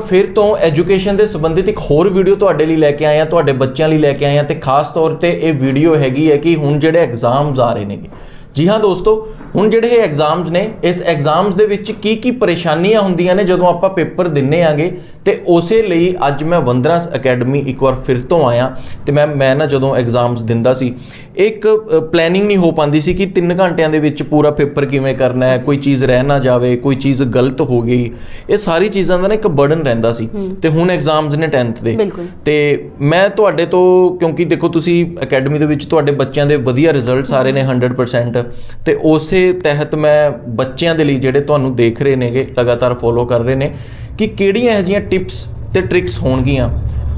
ਫਿਰ ਤੋਂ ਐਜੂਕੇਸ਼ਨ ਦੇ ਸੰਬੰਧਿਤ ਇੱਕ ਹੋਰ ਵੀਡੀਓ ਤੁਹਾਡੇ ਲਈ ਲੈ ਕੇ ਆਏ ਆ ਤੁਹਾਡੇ ਬੱਚਿਆਂ ਲਈ ਲੈ ਕੇ ਆਏ ਆ ਤੇ ਖਾਸ ਤੌਰ ਤੇ ਇਹ ਵੀਡੀਓ ਹੈਗੀ ਹੈ ਕਿ ਹੁਣ ਜਿਹੜੇ ਐਗਜ਼ਾਮਸ ਆ ਰਹੇ ਨੇਗੇ। ਜੀ ਹਾਂ ਦੋਸਤੋ ਹੁਣ ਜਿਹੜੇ ਇਹ ਐਗਜ਼ਾਮਸ ਨੇ ਇਸ ਐਗਜ਼ਾਮਸ ਦੇ ਵਿੱਚ ਕੀ ਕੀ ਪਰੇਸ਼ਾਨੀਆਂ ਹੁੰਦੀਆਂ ਨੇ ਜਦੋਂ ਆਪਾਂ ਪੇਪਰ ਦਿੰਨੇ ਆਂਗੇ? ਤੇ ਉਸੇ ਲਈ ਅੱਜ ਮੈਂ ਵੰਦਨਾਸ ਅਕੈਡਮੀ ਇੱਕ ਵਾਰ ਫਿਰ ਤੋਂ ਆਇਆ ਤੇ ਮੈਂ ਮੈਂ ਨਾ ਜਦੋਂ ਐਗਜ਼ਾਮਸ ਦਿੰਦਾ ਸੀ ਇੱਕ ਪਲੈਨਿੰਗ ਨਹੀਂ ਹੋ ਪਾਂਦੀ ਸੀ ਕਿ 3 ਘੰਟਿਆਂ ਦੇ ਵਿੱਚ ਪੂਰਾ ਪੇਪਰ ਕਿਵੇਂ ਕਰਨਾ ਹੈ ਕੋਈ ਚੀਜ਼ ਰਹਿ ਨਾ ਜਾਵੇ ਕੋਈ ਚੀਜ਼ ਗਲਤ ਹੋ ਗਈ। ਇਹ ਸਾਰੀ ਚੀਜ਼ਾਂ ਦਾ ਨਾ ਇੱਕ ਬਰਡਨ ਰਹਿੰਦਾ ਸੀ। ਤੇ ਹੁਣ ਐਗਜ਼ਾਮਸ ਨੇ 10th ਦੇ। ਤੇ ਮੈਂ ਤੁਹਾਡੇ ਤੋਂ ਕਿਉਂਕਿ ਦੇਖੋ ਤੁਸੀਂ ਅਕੈਡਮੀ ਦੇ ਵਿੱਚ ਤੁਹਾਡੇ ਬੱਚਿਆਂ ਦੇ ਵਧੀਆ ਰਿਜ਼ਲਟਸ ਆ ਰਹੇ ਨੇ 100% ਤੇ ਉਸੇ ਤਹਿਤ ਮੈਂ ਬੱਚਿਆਂ ਦੇ ਲਈ ਜਿਹੜੇ ਤੁਹਾਨੂੰ ਦੇਖ ਰਹੇ ਨੇਗੇ ਲਗਾਤਾਰ ਫੋਲੋ ਕਰ ਰਹੇ ਨੇ ਕਿ ਕਿਹੜੀਆਂ ਇਹੋ ਜਿਹੀਆਂ ਟਿਪਸ ਤੇ ਟ੍ਰਿਕਸ ਹੋਣਗੀਆਂ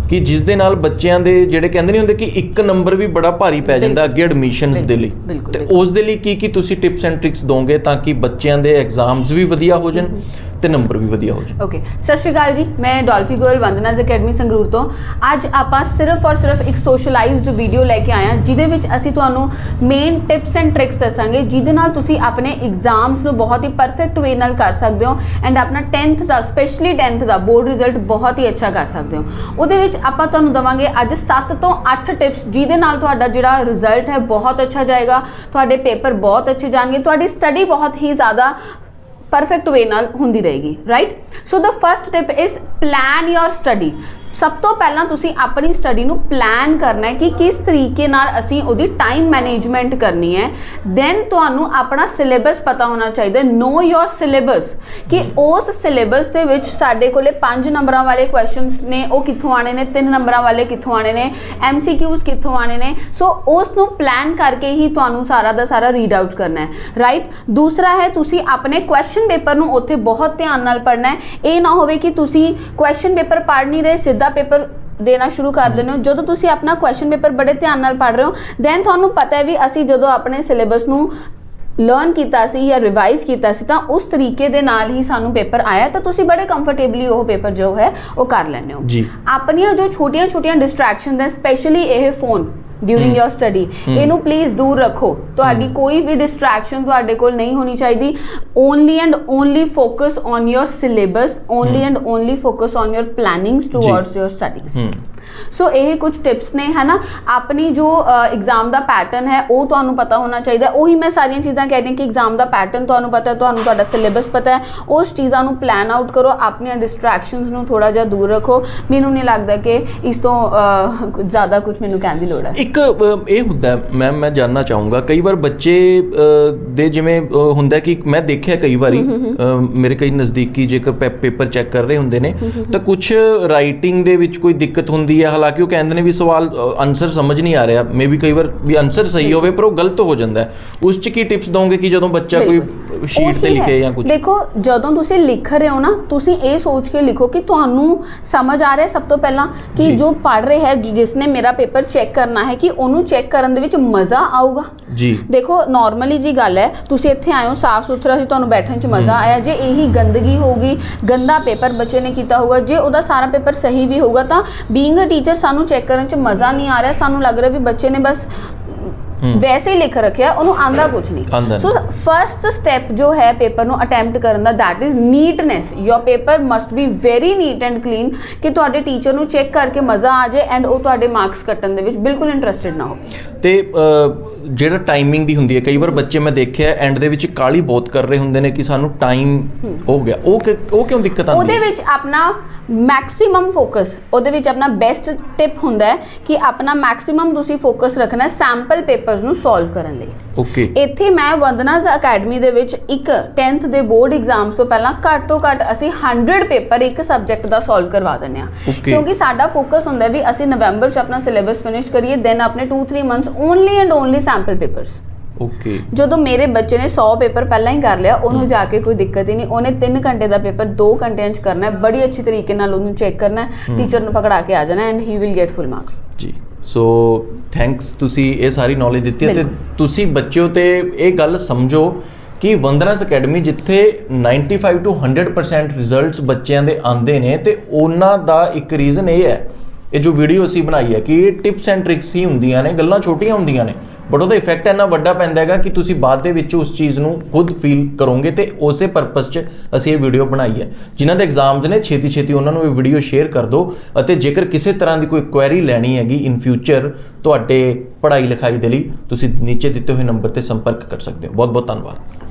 ਕਿ ਜਿਸ ਦੇ ਨਾਲ ਬੱਚਿਆਂ ਦੇ ਜਿਹੜੇ ਕਹਿੰਦੇ ਨਹੀਂ ਹੁੰਦੇ ਕਿ ਇੱਕ ਨੰਬਰ ਵੀ ਬੜਾ ਭਾਰੀ ਪੈ ਜਾਂਦਾ ਅੱਗੇ ਐਡਮਿਸ਼ਨਸ ਦੇ ਲਈ। ਤੇ ਉਸ ਦੇ ਲਈ ਕੀ ਕੀ ਤੁਸੀਂ ਟਿਪਸ ਐਂਡ ਟ੍ਰਿਕਸ ਦੋਗੇ ਤਾਂ ਕਿ ਬੱਚਿਆਂ ਦੇ ਐਗਜ਼ਾਮਸ ਵੀ ਵਧੀਆ ਹੋ ਜਾਣ? ਤੇ ਨੰਬਰ ਵੀ ਵਧੀਆ ਹੋ ਜਾਣ ਓਕੇ ਸਤਿ ਸ਼੍ਰੀ ਅਕਾਲ ਜੀ, ਮੈਂ ਡੋਲਫੀ ਗੋਇਲ ਵੰਦਨਾਜ਼ ਅਕੈਡਮੀ ਸੰਗਰੂਰ ਤੋਂ। ਅੱਜ ਆਪਾਂ ਸਿਰਫ ਔਰ ਸਿਰਫ ਇੱਕ ਸੋਸ਼ਲਾਈਜ਼ਡ ਵੀਡੀਓ ਲੈ ਕੇ ਆਏ ਹਾਂ, ਜਿਹਦੇ ਵਿੱਚ ਅਸੀਂ ਤੁਹਾਨੂੰ ਮੇਨ ਟਿਪਸ ਐਂਡ ਟ੍ਰਿਕਸ ਦੱਸਾਂਗੇ, ਜਿਹਦੇ ਨਾਲ ਤੁਸੀਂ ਆਪਣੇ ਐਗਜ਼ਾਮਸ ਨੂੰ ਬਹੁਤ ਹੀ ਪਰਫੈਕਟ ਵੇ ਨਾਲ ਕਰ ਸਕਦੇ ਹੋ ਐਂਡ ਆਪਣਾ 10th ਦਾ ਸਪੈਸ਼ਲੀ 10th ਦਾ ਬੋਰਡ ਰਿਜ਼ਲਟ ਬਹੁਤ ਹੀ ਅੱਛਾ ਕਰ ਸਕਦੇ ਹੋ। ਉਹਦੇ ਵਿੱਚ ਆਪਾਂ ਤੁਹਾਨੂੰ ਦਵਾਂਗੇ ਅੱਜ 7 ਤੋਂ 8 ਟਿਪਸ ਜਿਹਦੇ ਨਾਲ ਤੁਹਾਡਾ ਜਿਹੜਾ ਰਿਜ਼ਲਟ ਹੈ ਬਹੁਤ ਅੱਛਾ ਜਾਏਗਾ, ਤੁਹਾਡੇ ਪੇਪਰ ਬਹੁਤ ਅੱਛੇ ਜਾਣਗੇ, ਤੁਹਾਡੀ ਸਟੱਡੀ ਬਹੁਤ ਹੀ ਜ਼ਿਆਦਾ ਪਰਫੈਕਟ ਵੇ ਨਾਲ ਹੁੰਦੀ ਰਹੇਗੀ right so the first tip is plan your study ਸਭ ਤੋਂ ਪਹਿਲਾਂ ਤੁਸੀਂ ਆਪਣੀ ਸਟੱਡੀ ਨੂੰ ਪਲਾਨ ਕਰਨਾ ਹੈ ਕਿ ਕਿਸ ਤਰੀਕੇ ਨਾਲ ਅਸੀਂ ਉਹਦੀ ਟਾਈਮ ਮੈਨੇਜਮੈਂਟ ਕਰਨੀ ਹੈ। ਦੈਨ ਤੁਹਾਨੂੰ ਆਪਣਾ ਸਿਲੇਬਸ ਪਤਾ ਹੋਣਾ ਚਾਹੀਦਾ ਨੋ ਯੋਰ ਸਿਲੇਬਸ ਕਿ ਉਸ ਸਿਲੇਬਸ ਦੇ ਵਿੱਚ ਸਾਡੇ ਕੋਲੇ 5 ਨੰਬਰਾਂ ਵਾਲੇ ਕੁਐਸਚਨਸ ਨੇ ਉਹ ਕਿੱਥੋਂ ਆਣੇ ਨੇ 3 ਨੰਬਰਾਂ ਵਾਲੇ ਕਿੱਥੋਂ ਆਣੇ ਨੇ ਐਮਸੀਕਿਊਜ਼ ਕਿੱਥੋਂ ਆਣੇ ਨੇ। ਸੋ ਉਸ ਨੂੰ ਪਲਾਨ ਕਰਕੇ ਹੀ ਤੁਹਾਨੂੰ ਸਾਰਾ ਦਾ ਸਾਰਾ ਰੀਡ ਆਊਟ ਕਰਨਾ ਹੈ। ਰਾਈਟ ਦੂਸਰਾ ਹੈ ਤੁਸੀਂ ਆਪਣੇ ਕੁਐਸਚਨ ਪੇਪਰ ਨੂੰ ਉੱਥੇ ਬਹੁਤ ਧਿਆਨ ਨਾਲ ਪੜ੍ਹਨਾ ਹੈ। ਇਹ ਨਾ ਹੋਵੇ ਕਿ ਤੁਸੀਂ ਕੁਐਸਚਨ ਪੇਪਰ ਪੜ੍ਹ ਨਹੀਂ ਰਹੇ ਸਿੱਧਾ ਪੇਪਰ ਦੇਣਾ ਸ਼ੁਰੂ ਕਰ ਦਿੰਦੇ ਹੋ। ਜਦੋਂ ਤੁਸੀਂ ਆਪਣਾ ਕੁਐਸਚਨ ਪੇਪਰ ਬੜੇ ਧਿਆਨ ਨਾਲ ਪੜ੍ਹ ਰਹੇ ਹੋ ਦੈਨ ਤੁਹਾਨੂੰ ਪਤਾ ਹੈ ਵੀ ਅਸੀਂ ਜਦੋਂ ਆਪਣੇ ਸਿਲੇਬਸ ਨੂੰ ਲਰਨ ਕੀਤਾ ਸੀ ਜਾਂ ਰਿਵਾਈਜ਼ ਕੀਤਾ ਸੀ ਤਾਂ ਉਸ ਤਰੀਕੇ ਦੇ ਨਾਲ ਹੀ ਸਾਨੂੰ ਪੇਪਰ ਆਇਆ ਤਾਂ ਤੁਸੀਂ ਬੜੇ ਕੰਫਰਟੇਬਲੀ ਉਹ ਪੇਪਰ ਜੋ ਹੈ ਉਹ ਕਰ ਲੈਂਦੇ ਹੋ। ਆਪਣੀਆਂ ਜੋ ਛੋਟੀਆਂ-ਛੋਟੀਆਂ ਡਿਸਟਰੈਕਸ਼ਨਸ ਹੈ ਸਪੈਸ਼ਲੀ ਇਹ ਫੋਨ ਡਿਊਰਿੰਗ ਯੋਰ ਸਟੱਡੀ ਇਹਨੂੰ ਪਲੀਜ਼ ਦੂਰ ਰੱਖੋ। ਤੁਹਾਡੀ ਕੋਈ ਵੀ ਡਿਸਟਰੈਕਸ਼ਨ ਤੁਹਾਡੇ ਕੋਲ ਨਹੀਂ ਹੋਣੀ ਚਾਹੀਦੀ। Only and only focus on your syllabus only and only focus on your plannings towards your studies so ਇਹ ਕੁਝ ਟਿਪਸ ਨੇ ਹਨਾ? ਆਪਣੀ ਜੋ ਐਗਜ਼ਾਮ ਦਾ ਪੈਟਰਨ ਹੈ ਉਹ ਤੁਹਾਨੂੰ ਪਤਾ ਹੋਣਾ ਚਾਹੀਦਾ। ਉਹੀ ਮੈਂ ਸਾਰੀਆਂ ਚੀਜ਼ਾਂ ਕਹਿ ਰਹੀ ਹਾਂ ਕਿ ਐਗਜ਼ਾਮ ਦਾ ਪੈਟਰਨ ਤੁਹਾਨੂੰ ਪਤਾ ਹੈ ਤੁਹਾਨੂੰ ਤੁਹਾਡਾ ਸਿਲੇਬਸ ਪਤਾ ਹੈ। ਉਸ ਚੀਜ਼ਾਂ ਨੂੰ ਪਲਾਨ ਆਊਟ ਕਰੋ ਆਪਣੀਆਂ ਡਿਸਟਰੈਕਸ਼ਨਸ ਨੂੰ ਥੋੜਾ ਜਿਹਾ ਦੂਰ ਰੱਖੋ। ਮੈਨੂੰ ਨਹੀਂ ਲੱਗਦਾ ਕਿ ਇਸ ਤੋਂ ਜ਼ਿਆਦਾ ਕੁਝ ਮੈਨੂੰ ਕਹਿਣ ਦੀ ਲੋੜ ਹੈ। ਇੱਕ ਇਹ ਹੁੰਦਾ ਮੈਮ ਮੈਂ ਜਾਨਣਾ ਚਾਹੂੰਗਾ ਕਈ ਵਾਰ ਬੱਚੇ ਦੇ ਜਿਵੇਂ ਹੁੰਦਾ ਕਿ ਮੈਂ ਦੇਖਿਆ ਕਈ ਵਾਰੀ ਮੇਰੇ ਕਈ ਨਜ਼ਦੀਕੀ ਜੇਕਰ ਪੇਪਰ ਚੈੱਕ ਕਰ ਰਹੇ ਹੁੰਦੇ ਨੇ ਤਾਂ ਕੁਝ ਰਾਈਟਿੰਗ ਦੇ ਵਿੱਚ ਕੋਈ ਦਿੱਕਤ ਹੁੰਦੀ ਹੈ। ਹਾਲਾਂਕਿ ਉਹ ਕਹਿੰਦੇ ਨੇ ਵੀ ਸਵਾਲ ਆਨਸਰ ਸਮਝ ਨਹੀਂ ਆ ਰਿਹਾ। ਮੇਬੀ ਕਈ ਵਾਰ ਵੀ ਆਨਸਰ ਸਹੀ ਹੋਵੇ ਪਰ ਉਹ ਗਲਤ ਹੋ ਜਾਂਦਾ ਹੈ। ਉਸ 'ਚ ਕੀ ਟਿਪਸ ਦੋਗੇ ਕਿ ਜਦੋਂ ਬੱਚਾ ਕੋਈ ਸ਼ੀਟ ਤੇ ਲਿਖੇ। ਜਾਂ ਕੁਝ ਦੇਖੋ ਜਦੋਂ ਤੁਸੀਂ ਲਿਖ ਰਹੇ ਹੋ ਨਾ ਤੁਸੀਂ ਇਹ ਸੋਚ ਕੇ ਲਿਖੋ ਕਿ ਤੁਹਾਨੂੰ ਸਮਝ ਆ ਰਿਹਾ ਸਭ ਤੋਂ ਪਹਿਲਾਂ ਕਿ ਜੀ। ਪੜ ਰਿਹਾ ਹੈ ਜਿਸਨੇ ਮੇਰਾ ਪੇਪਰ ਚੈੱਕ ਕਰਨਾ ਹੈ ਕਿ ਉਹਨੂੰ ਚੈੱਕ ਕਰਨ ਦੇ ਵਿੱਚ ਮਜ਼ਾ ਆਊਗਾ। ਜੀ। ਦੇਖੋ ਨਾਰਮਲੀ ਜੀ ਗੱਲ ਹੈ ਤੁਸੀਂ ਇੱਥੇ ਆਏ ਹੋ ਸਾਫ਼ ਸੁਥਰਾ ਸੀ ਤੁਹਾਨੂੰ ਬੈਠਣ 'ਚ ਮਜ਼ਾ ਆਇਆ। ਜੇ ਇਹੀ ਗੰਦਗੀ ਹੋਊਗੀ ਗੰਦਾ ਪੇਪਰ ਬੱਚੇ ਨੇ ਕੀਤਾ ਹੋਊਗਾ ਜੇ ਉਹਦਾ ਸਾਰਾ ਪੇਪਰ ਸਹੀ ਵੀ ਹੋਊਗਾ ਤਾਂ ਬੀਇੰਗ ਅ ਟੀਚਰ ਸਾਨੂੰ ਚੈੱਕ ਕਰਨ 'ਚ ਮਜ਼ਾ ਨਹੀਂ ਆ ਰਿਹਾ ਸਾਨੂੰ ਲੱਗ ਰਿਹਾ ਵੀ ਬੱਚੇ ਨੇ ਬਸ ਵੈਸੇ ਹੀ ਲਿਖ ਰੱਖਿਆ ਉਹਨੂੰ ਆਂਦਾ ਕੁਝ ਨਹੀਂ। ਸੋ ਫਰਸਟ ਸਟੈਪ ਜੋ ਹੈ ਪੇਪਰ ਨੂੰ ਅਟੈਂਪਟ ਕਰਨ ਦਾ that is neatness your paper must be very neat and clean ਕਿ ਤੁਹਾਡੇ ਟੀਚਰ ਨੂੰ ਚੈੱਕ ਕਰਕੇ ਮਜ਼ਾ ਆ ਜਾਏ ਐਂਡ ਉਹ ਤੁਹਾਡੇ ਮਾਰਕਸ ਕੱਟਣ ਦੇ ਵਿੱਚ ਬਿਲਕੁਲ ਇੰਟਰਸਟਿਡ ਨਾ ਹੋਵੇ। ਤੇ ਜਿਹੜਾ ਟਾਈਮਿੰਗ ਦੀ ਹੁੰਦੀ ਹੈ ਕਈ ਵਾਰ ਬੱਚੇ ਮੈਂ ਦੇਖਿਆ ਐਂਡ ਦੇ ਵਿੱਚ ਕਾਲੀ ਬਹੁਤ ਕਰ ਰਹੇ ਹੁੰਦੇ ਨੇ ਕਿ ਸਾਨੂੰ ਟਾਈਮ ਹੋ। ਗਿਆ। ਉਹ ਕਿ- ਉਹ ਕਿਉਂ ਦਿੱਕਤ ਆਉਂਦੀ ਉਹਦੇ ਹੈ? ਵਿੱਚ ਆਪਣਾ ਮੈਕਸਿਮਮ ਫੋਕਸ ਉਹਦੇ ਵਿੱਚ ਆਪਣਾ ਬੈਸਟ ਟਿਪ ਹੁੰਦਾ ਹੈ ਕਿ ਆਪਣਾ ਮੈਕਸਿਮਮ ਤੁਸੀਂ ਫੋਕਸ ਰੱਖਣਾ ਸੈਂਪਲ ਪੇਪਰਸ ਨੂੰ ਸੋਲਵ ਕਰਨ ਲਈ। ਓਕੇ ਇੱਥੇ ਮੈਂ ਵੰਦਨਾਜ਼ ਅਕੈਡਮੀ ਦੇ ਵਿੱਚ ਇੱਕ 10th ਦੇ ਬੋਰਡ ਐਗਜ਼ਾਮਸ ਤੋਂ ਪਹਿਲਾਂ ਘੱਟ ਤੋਂ ਘੱਟ ਅਸੀਂ 100 ਪੇਪਰ ਇੱਕ ਸਬਜੈਕਟ ਦਾ ਸੋਲਵ ਕਰਵਾ ਦਿੰਦੇ ਆ Okay. ਕਿਉਂਕਿ ਸਾਡਾ ਫੋਕਸ ਹੁੰਦਾ ਹੈ ਵੀ ਅਸੀਂ ਨਵੰਬਰ 'ਚ ਆਪਣਾ ਸਿਲੇਬਸ ਫਿਨਿਸ਼ ਕਰੀਏ ਦੈਨ ਆਪਣੇ 2-3 months only and only sample papers okay ਜਦੋਂ ਮੇਰੇ ਬੱਚੇ ਨੇ 100 ਪੇਪਰ ਪਹਿਲਾਂ ਹੀ ਕਰ ਲਿਆ ਉਹਨੂੰ ਜਾ ਕੇ ਕੋਈ ਦਿੱਕਤ ਹੀ ਨਹੀਂ। ਉਹਨੇ 3 ਘੰਟੇ ਦਾ ਪੇਪਰ 2 ਘੰਟਿਆਂ 'ਚ ਕਰਨਾ ਹੈ। ਬੜੀ ਅੱਛੀ ਤਰੀਕੇ ਨਾਲ ਉਹਨੂੰ ਚੈੱਕ ਕਰਨਾ ਹੈ। ਟੀਚਰ ਨੂੰ ਪਕੜਾ ਕੇ ਆ ਜਾਣਾ and he will get full marks ਜੀ। ਸੋ ਥੈਂਕਸ ਤੁਸੀਂ ਇਹ ਸਾਰੀ ਨੌਲੇਜ ਦਿੱਤੀ ਹੈ ਤੇ। ਤੁਸੀਂ ਬੱਚਿਓ ਤੇ ਇਹ ਗੱਲ ਸਮਝੋ ਕਿ ਵੰਦਨਾਸ ਅਕੈਡਮੀ ਜਿੱਥੇ 95 ਤੋਂ 100% ਰਿਜ਼ਲਟਸ ਬੱਚਿਆਂ ਦੇ ਆਉਂਦੇ ਨੇ ਤੇ ਉਹਨਾਂ ਦਾ ਇੱਕ ਰੀਜ਼ਨ ਇਹ ਹੈ। ਇਹ ਜੋ ਵੀਡੀਓ ਅਸੀਂ ਬਣਾਈ ਹੈ ਕਿ ਟਿਪਸ ਐਂਡ ਟ੍ਰਿਕਸ ਹੀ ਹੁੰਦੀਆਂ ਨੇ ਗੱਲਾਂ ਛੋਟੀਆਂ ਹੁੰਦੀਆਂ ਨੇ। ਬਟ ਉਹਦਾ ਇਫੈਕਟ ਇੰਨਾ ਵੱਡਾ ਪੈਂਦਾ ਹੈਗਾ ਕਿ ਤੁਸੀਂ ਬਾਅਦ ਦੇ ਵਿੱਚ ਉਸ ਚੀਜ਼ ਨੂੰ ਖੁਦ ਫੀਲ ਕਰੋਗੇ ਤੇ ਉਸੇ ਪਰਪਸ 'ਚ ਅਸੀਂ ਇਹ ਵੀਡੀਓ ਬਣਾਈ ਹੈ। ਜਿਨ੍ਹਾਂ ਦੇ ਐਗਜ਼ਾਮਸ ਨੇ ਛੇਤੀ ਛੇਤੀ ਉਹਨਾਂ ਨੂੰ ਇਹ ਵੀਡੀਓ ਸ਼ੇਅਰ ਕਰ ਦਿਓ ਅਤੇ ਜੇਕਰ ਕਿਸੇ ਤਰ੍ਹਾਂ ਦੀ ਕੋਈ ਕੁਐਰੀ ਲੈਣੀ ਹੈਗੀ ਇਨ ਫਿਊਚਰ ਤੁਹਾਡੇ ਪੜ੍ਹਾਈ ਲਿਖਾਈ ਦੇ ਲਈ, ਤੁਸੀਂ ਨੀਚੇ ਦਿੱਤੇ ਹੋਏ ਨੰਬਰ ਤੇ ਸੰਪਰਕ ਕਰ ਸਕਦੇ ਹੋ। ਬਹੁਤ ਬਹੁਤ ਧੰਨਵਾਦ।